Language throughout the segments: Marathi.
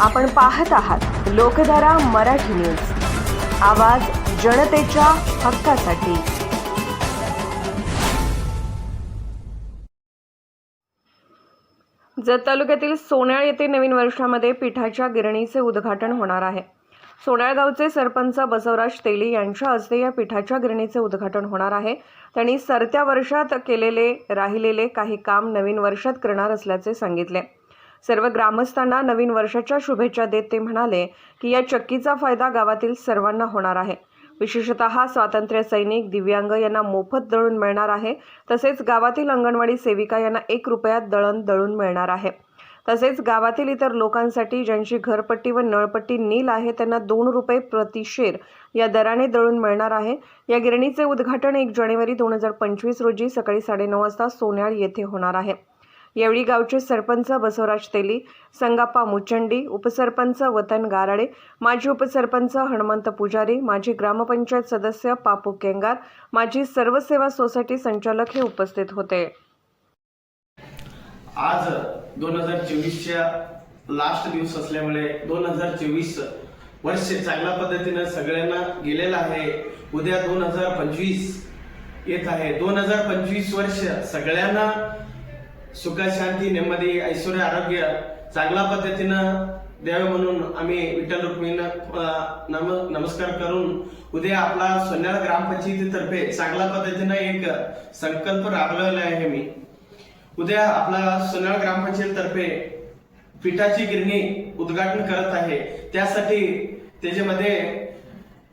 आपण पाहत आहात लोकधारा मराठी न्यूज. आवाज जनतेच्या हक्कासाठी. जत तालुक्यातील सोन्याळ येथे नवीन वर्षामध्ये पिठाच्या गिरणीचे उद्घाटन होणार आहे. सोन्याळगावचे सरपंच बसवराज तेली यांच्या हस्ते या पिठाच्या गिरणीचे उद्घाटन होणार आहे. त्यांनी सरत्या वर्षात केलेले राहिलेले काही काम नवीन वर्षात करणार असल्याचे सांगितले. सर्व ग्रामस्थांना नवीन वर्षाच्या शुभेच्छा देत ते म्हणाले की या चक्कीचा फायदा गावातील सर्वांना होणार आहे. विशेषतः स्वातंत्र्य सैनिक दिव्यांग यांना मोफत दळून मिळणार आहे. तसेच गावातील अंगणवाडी सेविका यांना एक रुपयात दळण दळून मिळणार आहे. तसेच गावातील इतर लोकांसाठी ज्यांची घरपट्टी व नळपट्टी नील आहे त्यांना दोन रुपये प्रतिशेर या दराने दळून मिळणार आहे. या गिरणीचे उद्घाटन एक जानेवारी दोन हजार पंचवीस रोजी सकाळी साडेनऊ वाजता सोन्याळ येथे होणार आहे. यावेळी गावचे सरपंच बसवराज तेली संगाप्पा मुचंडी उपसरपंच वतन गाराडे माजी उपसरपंच हनुमंत पुजारी माजी ग्रामपंचायत सदस्य पापू केंगार माजी सर्वसेवा सोसायटी संचालक हे उपस्थित होते. आज दोन हजार चोवीसच्या लास्ट दिवस असल्यामुळे दोन हजार चोवीस वर्ष चांगल्या पद्धतीनं सगळ्यांना गेलेलं आहे. उद्या दोन हजार पंचवीस येत आहे. दोन हजार पंचवीस वर्ष सगळ्यांना सुख शांती नेमदी ऐश्वर आरोग्य चांगल्या पद्धतीनं द्यावे म्हणून आम्ही विठ्ठल रुक्मिणीनं नम नमस्कार करून उद्या आपला सोन्याळ ग्रामपंचायतीतर्फे चांगल्या पद्धतीनं एक संकल्प राबवलेला आहे मी. उद्या आपला सोन्याला ग्रामपंचायतीतर्फे पिठाची गिरणी उद्घाटन करत आहे. त्यासाठी त्याच्यामध्ये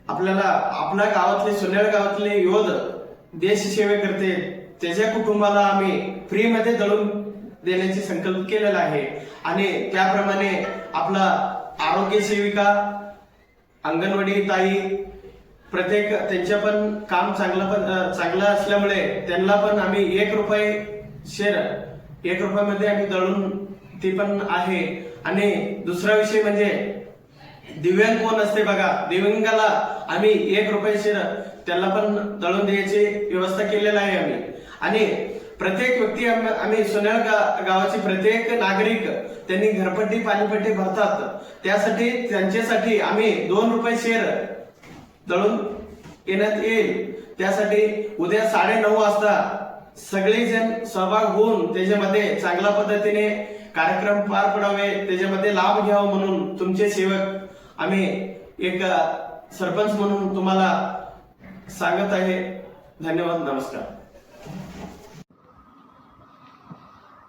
आपल्याला आपल्या गावातले सोन्याळ गावातले योध देश सेवेकरते त्याच्या कुटुंबाला आम्ही फ्रीमध्ये दळून देण्याचे संकल्प केलेला आहे आणि त्याप्रमाणे आपला आरोग्य सेविका अंगणवाडी ताई प्रत्येक त्यांच्या पण काम चांगलं पण चांगलं असल्यामुळे त्यांना पण आम्ही एक रुपये शेअर एक रुपयामध्ये आम्ही दळून ते पण आहे. आणि दुसरा विषय म्हणजे दिव्यांग कोण असते बघा दिव्यांगाला आम्ही एक रुपये शेअर त्याला पण दळून द्यायची व्यवस्था केलेला आहे आम्ही. आणि प्रत्येक व्यक्ती आम्ही सोन्याळ गा- गावाचे प्रत्येक नागरिक त्यांनी घरपट्टी पाणीपट्टी भरतात. त्यासाठी त्यांच्यासाठी आम्ही दोन रुपये शेअर दळून येण्यात येईल. त्यासाठी उद्या साडे नऊ वाजता सगळेजण सहभाग होऊन त्याच्यामध्ये चांगल्या पद्धतीने कार्यक्रम पार पडावे त्याच्यामध्ये लाभ घ्यावा म्हणून तुमचे सेवक आम्ही एक सरपंच म्हणून तुम्हाला सांगत आहे. धन्यवाद नमस्कार.